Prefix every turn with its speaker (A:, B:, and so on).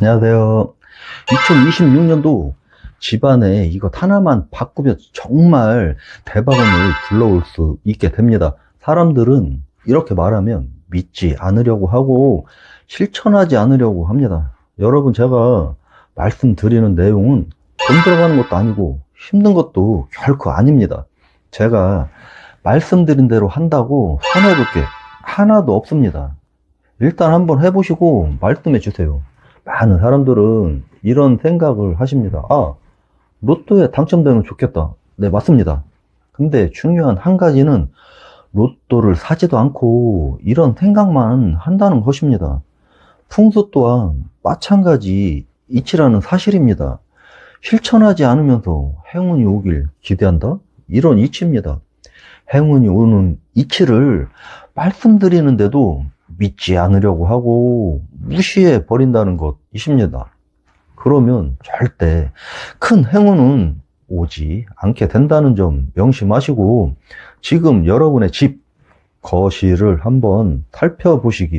A: 안녕하세요. 2026년도 집안에 이것 하나만 바꾸면 정말 대박을 불러올 수 있게 됩니다. 사람들은 이렇게 말하면 믿지 않으려고 하고 실천하지 않으려고 합니다. 여러분 제가 말씀드리는 내용은 돈 들어가는 것도 아니고 힘든 것도 결코 아닙니다. 제가 말씀드린 대로 한다고 손해볼 게 하나도 없습니다. 일단 한번 해보시고 말씀해 주세요. 많은 사람들은 이런 생각을 하십니다. 아, 로또에 당첨되면 좋겠다. 네, 맞습니다. 근데 중요한 한 가지는 로또를 사지도 않고 이런 생각만 한다는 것입니다. 풍수 또한 마찬가지 이치라는 사실입니다. 실천하지 않으면서 행운이 오길 기대한다? 이런 이치입니다. 행운이 오는 이치를 말씀드리는데도 믿지 않으려고 하고 무시해 버린다는 것이십니다. 그러면 절대 큰 행운은 오지 않게 된다는 점 명심하시고 지금 여러분의 집 거실을 한번 살펴보시기